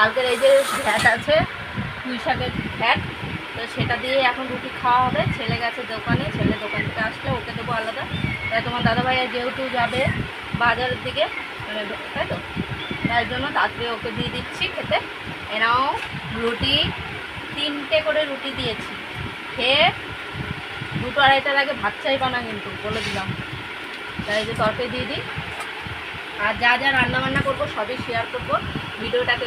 কালকের এই যে ভ্যাট আছে, পুঁই শাকের ভ্যাট তো সেটা দিয়ে এখন রুটি খাওয়া হবে। ছেলে গেছে দোকানে, ছেলে দোকান থেকে আসলে, ওকে দেবো আলাদা। তাই তোমার দাদাভাই যেহেতু যাবে বাজারের দিকে মানে তাই তো? তাই জন্য তাড়াতাড়ি ওকে দিয়ে দিচ্ছি খেতে। এনাও রুটি, তিনটে করে রুটি দিয়েছি। খেয়ে দুটো আড়াইটার আগে ভাত চাইবা না কিন্তু, বলে দিলাম। তাই যে তরকারি দিয়ে দিই। আর যা যা রান্না বান্না করব, সবই শেয়ার করব। ভিডিওটাকে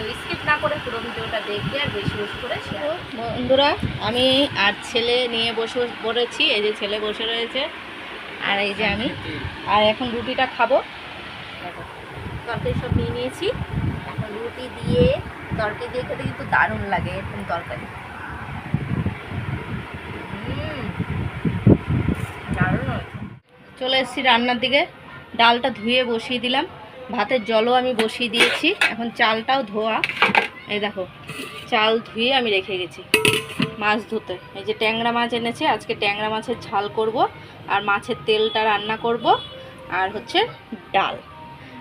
না করে পুরো ভিডিওটা আর বেশি বন্ধুরা, আমি আর ছেলে নিয়ে বসে পড়েছি এই যে ছেলে বসে রয়েছে, আর এই যে আমি। আর এখন রুটিটা খাব। তরকারি সব নিয়ে নিয়েছি। এখন রুটি দিয়ে তরকারি দিয়ে খেতে কিন্তু দারুণ লাগে, এরকম তরকারি। চলে এসেছি রান্নার দিকে। ডালটা ধুয়ে বসিয়ে দিলাম। ভাতের জলও আমি বসিয়ে দিয়েছি। এখন চালটাও ধোয়া। এই দেখো, চাল ধুয়ে আমি রেখে গেছি মাছ ধুতে। এই যে ট্যাংরা মাছ এনেছে, আজকে ট্যাংরা মাছের ঝাল করব আর মাছের তেলটা রান্না করব আর হচ্ছে ডাল।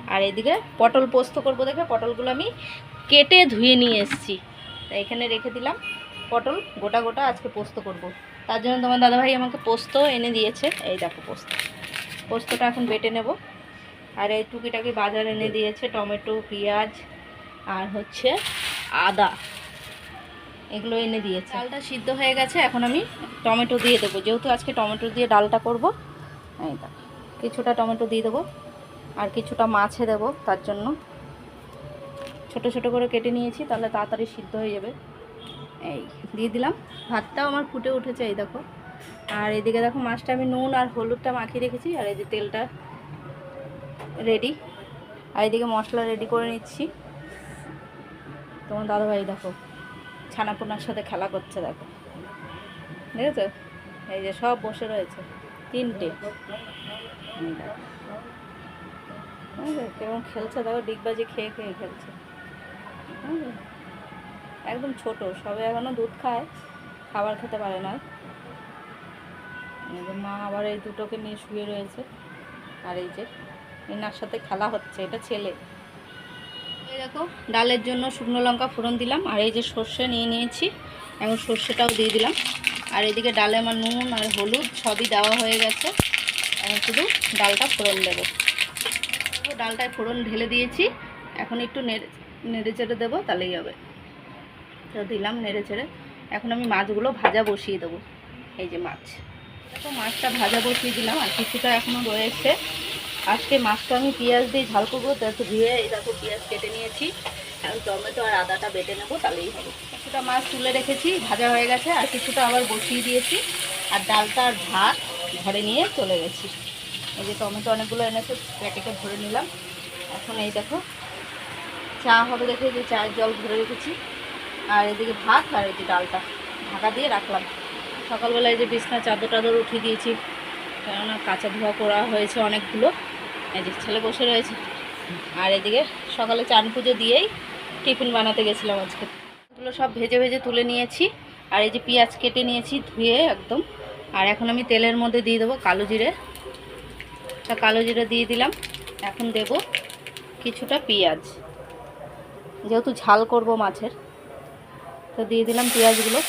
আর এদিকে পটল পোস্ত করব দেখে পটলগুলো আমি কেটে ধুয়ে নিয়ে এসেছি। এখানে রেখে দিলাম পটল, গোটা গোটা আজকে পোস্ত করব। তার জন্য তোমার দাদাভাই আমাকে পোস্ত এনে দিয়েছে। এই দেখো পোস্ত। পোস্তটা এখন বেটে নেব। আর এই টুকিটাকি বাজার এনে দিয়েছে টমেটো পেঁয়াজ আর হচ্ছে আদা। এগুলো এনে দিয়েছে। ডালটা সিদ্ধ হয়ে গেছে এখন আমি টমেটো দিয়ে দেবো। যেহেতু আজকে টমেটো দিয়ে ডালটা করব এই কিছুটা টমেটো দিয়ে দেবো আর কিছুটা মাছে দেবো তার জন্য ছোট ছোট করে কেটে নিয়েছি তাহলে তাড়াতাড়ি সিদ্ধ হয়ে যাবে। এই দিয়ে দিলাম। ভাতটাও আমার ফুটে উঠেছে এই দেখো। আর এদিকে দেখো মাছটা আমি নুন আর হলুদটা মাখিয়ে রেখেছি আর এই যে তেলটা রেডি আর এদিকে মশলা রেডি করে নিচ্ছি। তোমার দাদাভাই দেখো, ছানাপোনার সাথে খেলা করছে দেখো। দেখেছ? এই যে সব বসে রয়েছে, তিনটে। এই কেমন খেলছে দেখো ডিগবাজি খেয়ে খেয়ে খেলছে। একদম ছোট সবে এখনও দুধ খায়, খাবার খেতে পারে না। মা আবার এই দুটোকে নিয়ে শুয়ে রয়েছে, আর এই যে এনার সাথে খেলা হচ্ছে, এটা ছেলে। এই দেখো, ডালের জন্য শুকনো লঙ্কা ফোড়ন দিলাম, আর এই যে সর্ষে নিয়ে নিয়েছি এখন সর্ষেটাও দিয়ে দিলাম। আর এদিকে ডালে আমার নুন আর হলুদ সবই দেওয়া হয়ে গেছে, এখন শুধু ডালটা ফোড়ন দেবো। ডালটায় ফোড়ন ঢেলে দিয়েছি, এখন একটু নেড়ে নেড়ে চেড়ে দেবো, তাহলেই হবে। তো দিলাম নেড়ে চেড়ে, এখন আমি মাছগুলো ভাজা বসিয়ে দেবো, এই যে মাছ। দেখো, মাছটা ভাজা বসিয়ে দিলাম, আর কিছুটা এখনও রয়েছে। আজকে মাছটা আমি পেঁয়াজ দিয়ে ঝাল করব দেখো ধুয়ে এই দেখো পেঁয়াজ কেটে নিয়েছি। এখন টমেটো আর আদাটা বেটে নেব, তাহলেই হবে। কিছুটা মাছ তুলে রেখেছি, ভাজা হয়ে গেছে, আর কিছুটা আবার বসিয়ে দিয়েছি। আর ডালটা আর ভাত ঘরে নিয়ে চলে গেছি। এই যে টমেটো অনেকগুলো এনেছে, প্যাকেটে ভরে নিলাম। এখন এই দেখো, চা হবে দেখে যে চায়ের জল ভরে রেখেছি। আর এদিকে ভাত আর এই যে ডালটা ঢাকা দিয়ে রাখলাম। সকালবেলায় যে বিছনা চাদর টাদর উঠিয়ে দিয়েছি, কেননা কাঁচা ধোয়া করা হয়েছে অনেকগুলো। এই যে ছেলে বসে রয়েছে। আর এদিকে সকালে চান পুজো দিয়েই টিফিন বানাতে গেছিলাম আজকে। এগুলো সব ভেজে ভেজে তুলে নিয়েছি। আর এই যে পেঁয়াজ কেটে নিয়েছি ধুয়ে একদম। আর এখন আমি তেলের মধ্যে দিয়ে দেবো কালো জিরে। তা কালো জিরে দিয়ে দিলাম। এখন দেব কিছুটা পেঁয়াজ। যেহেতু ঝাল করব মাছের, তো দিয়ে দিলাম পেঁয়াজগুলো।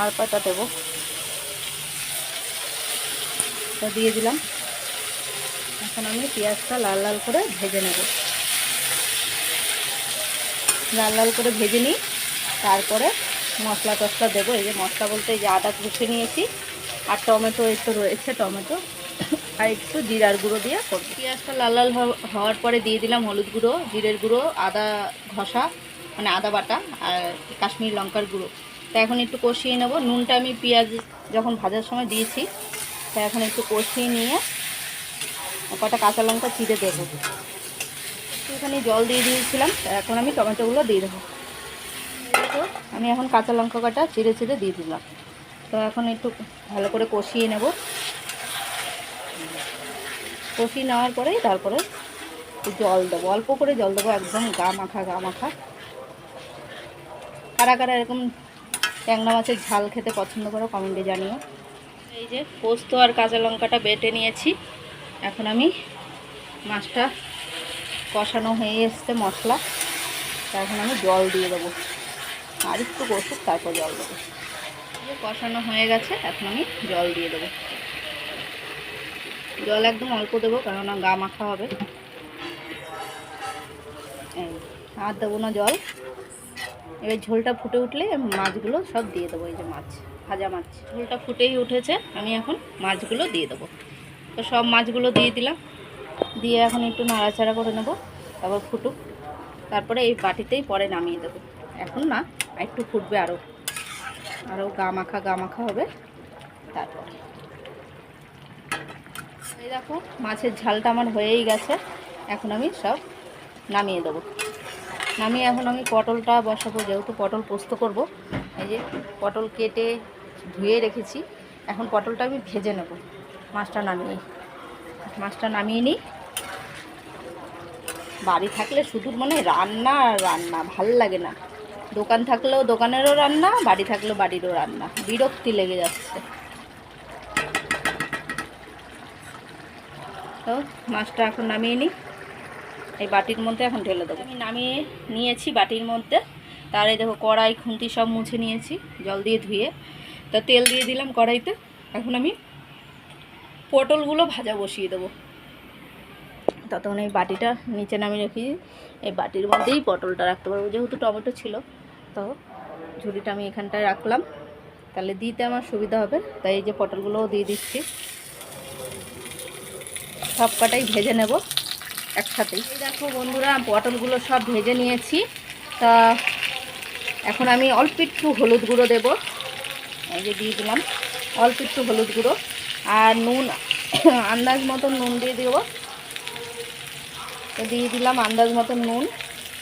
আর পাতা দেবো? তা দিয়ে দিলাম এখন আমি পেঁয়াজটা লাল লাল করে ভেজে নেব। লাল লাল করে ভেজে নিই। তারপরে মশলা টসলা দেবো। এই যে মশলা বলতে এই যে আদা কুচে নিয়েছি আর টমেটো তো রয়েছে, টমেটো। আর একটু জিরার গুঁড়ো দিয়ে করব। পেঁয়াজটা লাল লাল হওয়া- হওয়ার পরে দিয়ে দিলাম হলুদ গুঁড়ো, জিরের গুঁড়ো, আদা ঘষা মানে আদা বাটা আর কাশ্মীরি লঙ্কার গুঁড়ো। তা এখন একটু কষিয়ে নেব। নুনটা আমি পেঁয়াজ যখন ভাজার সময় দিয়েছি, তা এখন একটু কষিয়ে নিয়ে কটা কাঁচা লঙ্কা চিড়ে দেবো। এখানে জল দিয়ে দিয়েছিলাম এখন আমি টমেটোগুলো দিয়ে দেবো। তো আমি এখন কাঁচা লঙ্কা কাটা চিড়ে চিড়ে দিয়ে দিলাম। তো এখন একটু ভালো করে কষিয়ে নেব। কষিয়ে নেওয়ার পরেই তারপরে জল দেবো। অল্প করে জল দেবো, একদম গা মাখা গা মাখা। কারা কারা এরকম ট্যাংরা মাছের ঝাল খেতে পছন্দ করো কমেন্টে জানিও। এই যে পোস্ত আর কাঁচা লঙ্কাটা বেটে নিয়েছি। এখন আমি মাছটা কষানো হয়ে এসছে মশলা। এখন আমি জল দিয়ে দেবো। আর একটু কষুক, তারপর জল দেবো। কষানো হয়ে গেছে, এখন আমি জল দিয়ে দেবো। জল একদম অল্প দেবো কেননা গা মাখা হবে। আর দেবো না জল। এবার ঝোলটা ফুটে উঠলে মাছগুলো সব দিয়ে দেবো, এই যে মাছ, ভাজা মাছ। ঝোলটা ফুটেই উঠেছে, আমি এখন মাছগুলো দিয়ে দেবো। তো সব মাছগুলো দিয়ে দিলাম। দিয়ে এখন একটু নাড়াচাড়া করে নেব, তারপর ফুটুক। তারপরে এই বাটিতেই পরে নামিয়ে দেবো। এখন না, একটু ফুটবে আরও আরও গা মাখা গা মাখা হবে। তারপরে। এই দেখো, মাছের ঝালটা আমার হয়েই গেছে। এখন আমি সব নামিয়ে দেবো। নামিয়ে এখন আমি পটলটা বসাবো, যেহেতু পটল পোস্ত করব। এই যে পটল কেটে ধুয়ে রেখেছি। এখন পটলটা আমি ভেজে নেব। মাছটা নামিয়ে মাছটা নামিয়ে নিই বাড়ি থাকলে শুধু মানে রান্না রান্না, ভালো লাগে না। দোকান থাকলেও দোকানেরও রান্না, বাড়ি থাকলেও বাড়িরও রান্না। বিরক্তি লেগে যাচ্ছে। তো মাছটা এখন নামিয়ে নিই এই বাটির মধ্যে এখন ঢেলে দেবো। আমি নামিয়ে নিয়েছি বাটির মধ্যে। তার দেখো কড়াই, খুন্তি সব মুছে নিয়েছি, জল দিয়ে ধুয়ে। তা তেল দিয়ে দিলাম কড়াইতে। এখন আমি পটলগুলো ভাজা বসিয়ে দেবো। ততক্ষণ এই বাটিটা নিচে নামিয়ে রেখে। এই বাটির মধ্যেই পটলটা রাখতে পারব। যেহেতু টমেটো ছিল, তো ঝুড়িটা আমি এখানটায় রাখলাম। তাহলে দিতে আমার সুবিধা হবে। তাই এই যে পটলগুলোও দিয়ে দিচ্ছি। সব কটাই ভেজে নেব একসাথেই। দেখো বন্ধুরা, পটলগুলো সব ভেজে নিয়েছি। তা এখন আমি অল্প একটু হলুদ গুঁড়ো দেবো। এই যে দিয়ে দিলাম। অল্প একটু হলুদ গুঁড়ো। আর নুন, আন্দাজ মতন নুন দিয়ে দেবো। তো দিয়ে দিলাম আন্দাজ মতন নুন,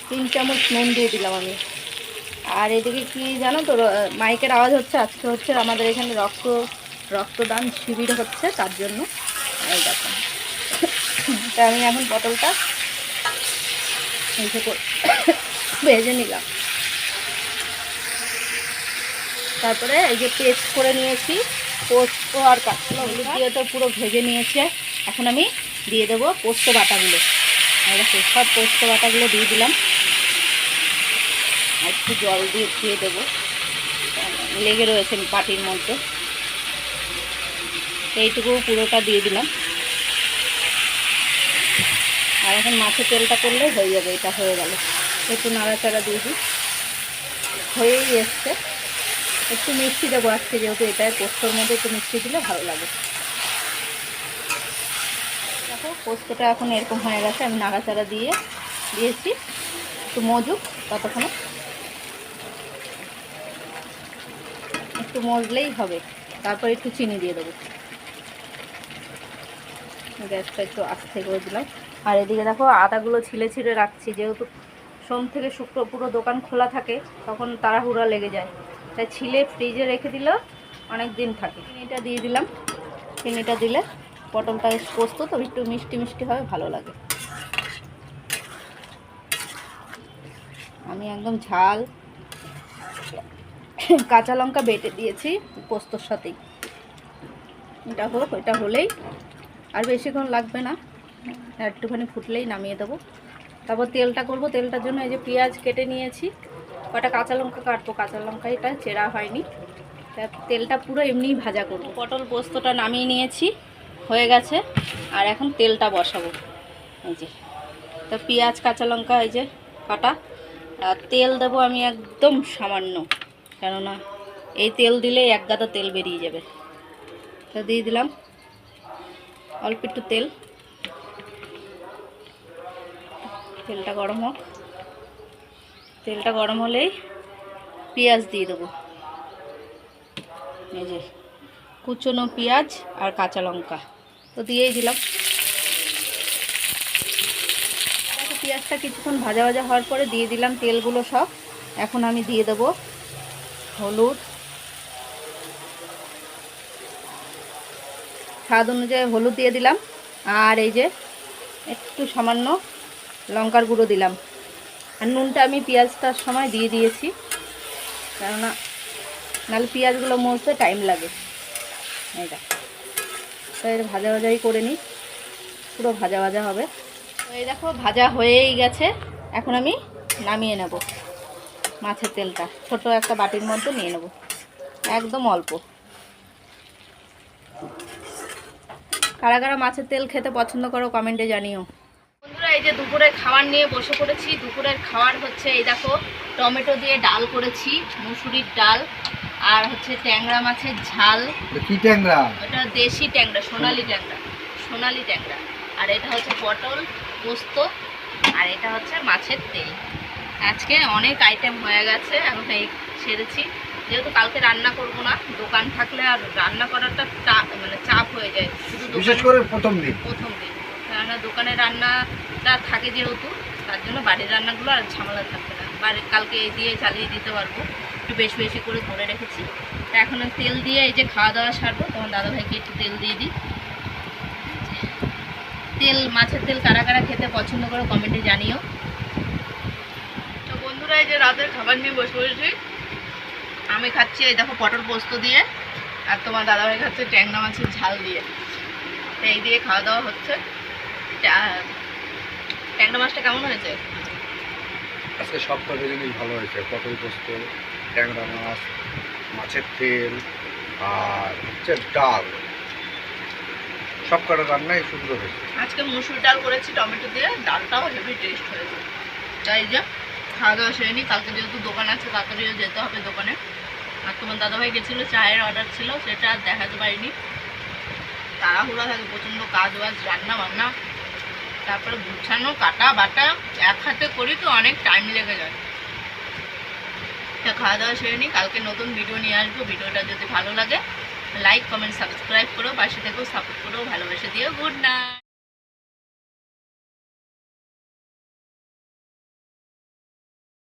তিন চামচ নুন দিয়ে দিলাম আমি। আর এদিকে কি জানো তো মাইকের আওয়াজ হচ্ছে, আজকে হচ্ছে আমাদের এখানে রক্ত, রক্তদান শিবির হচ্ছে, তার জন্য। এই দেখো। তা আমি এখন পটলটা ভেজে নিলাম। তারপরে এই যে পেস্ট করে নিয়েছি পোস্ত আর কাঁচা হলুদ দিয়ে তো পুরো ভেজে নিয়েছে। এখন আমি দিয়ে দেবো পোস্ত বাটাগুলো। দেখো, সব পোস্ত বাটাগুলো দিয়ে দিলাম। একটু জল দিয়ে দিয়ে দেবো। লেগে রয়েছে পাটির মধ্যে। এইটুকু পুরোটা দিয়ে দিলাম। আর এখন মাছের তেলটা করলে হয়ে যাবে, এটা হয়ে গেল। একটু নাড়াচাড়া দিয়ে দিই। হয়েই এসছে। একটু মিষ্টি দেবো আজকে যেহেতু এটাই পোস্তর মধ্যে একটু মিষ্টি দিলে ভালো লাগে। দেখো, পোস্তটা এখন এরকম হয়ে গেছে, আমি নাড়াচাড়া দিয়ে দিয়েছি। একটু মজুক ততক্ষণে। একটু মজলেই হবে। তারপর একটু চিনি দিয়ে দেবো। গ্যাসটা একটু আস্তে করে দিলাম। আর এদিকে দেখো, আদাগুলো ছিলে ছিঁড়ে রাখছি। যেহেতু সোম থেকে শুক্র পুরো দোকান খোলা থাকে, তখন তাড়াহুড়া লেগে যায়। তাই ছিলে ফ্রিজে রেখে দিলেও অনেক দিন থাকে। চিনিটা দিয়ে দিলাম। চিনিটা দিলে পটলটা পোস্ত তো একটু মিষ্টি মিষ্টি হবে, ভালো লাগে। আমি একদম ঝাল কাঁচা লঙ্কা বেটে দিয়েছি পোস্তর সাথেই। এটা হোক, এটা হলেই। আর বেশিক্ষণ লাগবে না, একটুখানি ফুটলেই নামিয়ে দেবো। তারপর তেলটা করব, তেলটার জন্য এই যে পেঁয়াজ কেটে নিয়েছি। কটা কাঁচা লঙ্কা কাটবো, কাঁচা লঙ্কা এটা চেরা হয়নি। তেলটা পুরো এমনিই ভাজা করব। পটল পোস্তটা নামিয়ে নিয়েছি, হয়ে গেছে। আর এখন তেলটা বসাবো। এই যে, তো পেঁয়াজ, কাঁচা লঙ্কা, এই যে কাটা। আর তেল দেবো আমি একদম সামান্য, কেননা এই তেল দিলে এক গাদা তেল বেরিয়ে যাবে। তো দিয়ে দিলাম অল্প একটু তেল। তেলটা গরম হোক। তেলটা গরম হলেই পেঁয়াজ দিয়ে দেবো। এই যে, কুচনো পেঁয়াজ আর কাঁচা লঙ্কা। তো দিয়েই দিলাম। পেঁয়াজটা কিছুক্ষণ ভাজা ভাজা হওয়ার পরে দিয়ে দিলাম তেলগুলো সব। এখন আমি দিয়ে দেবো হলুদ। স্বাদ অনুযায়ী হলুদ দিয়ে দিলাম। আর এই যে, একটু সামান্য লঙ্কার গুঁড়ো দিলাম। আর নুনটা আমি পেঁয়াজটার সময় দিয়ে দিয়েছি। কেননা নাহলে পেঁয়াজগুলো মজতে টাইম লাগে। এটা তো এটা ভাজা ভাজাই করে নিই। পুরো ভাজা ভাজা হবে। তো এই দেখো, ভাজা হয়েই গেছে। এখন আমি নামিয়ে নেব মাছের তেলটা। ছোট একটা বাটির মধ্যে নিয়ে নেব। একদম অল্প। কারা কারা মাছের তেল খেতে পছন্দ করো কমেন্টে জানিও। এই যে দুপুরের খাবার নিয়ে বসে পড়েছি। দুপুরের খাবার হচ্ছে এই দেখো টমেটো দিয়ে ডাল করেছি মুসুরির ডাল আর হচ্ছে ট্যাংরা মাছের ঝাল। কি ট্যাংরা? ওটা দেশি ট্যাংরা সোনালি ট্যাংরা সোনালি ট্যাংরা। আর এটা হচ্ছে পটল পোস্ত আর এটা হচ্ছে মাছের তেল। আজকে অনেক আইটেম হয়ে গেছে এখন এই সেরেছি। যেহেতু কালকে রান্না করব না দোকান থাকলে আর রান্না করাটা মানে চাপ হয়ে যায়। শুধু বিশেষ করে প্রথম দিন। প্রথম দিন। কেননা দোকানে রান্নাটা থাকে যেহেতু, তার জন্য বাড়ির রান্নাগুলো আর ঝামেলা থাকবে না। বাড়ির কালকে দিয়ে চালিয়ে দিতে পারব। একটু বেশি বেশি করে ধরে রেখেছি। তা এখন তেল দিয়ে এই যে খাওয়া দাওয়া সারবো, তোমার দাদাভাইকে একটু তেল দিয়ে দিই। তেল, মাছের তেল কারা কারা খেতে পছন্দ করো কমেন্টে জানিও। তো বন্ধুরা, এই যে রাতের খাবার নিয়ে বসে পড়েছি আমি খাচ্ছি এই দেখো পটল পোস্ত দিয়ে, আর তোমার দাদাভাই খাচ্ছে ট্যাংরা মাছের ঝাল দিয়ে। এই দিয়ে খাওয়া দাওয়া হচ্ছে। ট্যাংরা মাছটা কেমন হয়েছে? আজকে সব কটা জিনিস ভালো হয়েছে। পটল পোস্ত ট্যাংরা মাছ মাছের তেল আর হচ্ছে ডাল। সব কটা রান্নাই সুন্দর হয়েছে। আজকে মুসুর ডাল করেছি টমেটো দিয়ে ডালটাও হেভি টেস্ট হয়েছে। তাই যে খাওয়া দাওয়া সেরে নিই কালকে যেহেতু দোকান আছে তাড়াতাড়িও যেতে হবে দোকানে। আর তোমার দাদাভাই গেছিল চায়ের অর্ডার ছিল সেটা আর দেখাতে পারিনি। তাড়াহুড়া থাকে প্রচণ্ড কাজ বাজ রান্না বান্না তারপরে গুছানো, কাটা, বাটা, এক হাতে করি তো অনেক টাইম লেগে যায়। খাওয়া দাওয়া সেরে নিই, কালকে নতুন ভিডিও নিয়ে আসব। ভিডিওটা যদি ভালো লাগে লাইক কমেন্ট সাবস্ক্রাইব করো, পাশে থেকেও সাপোর্ট করো, ভালোবেসে দিও। Good night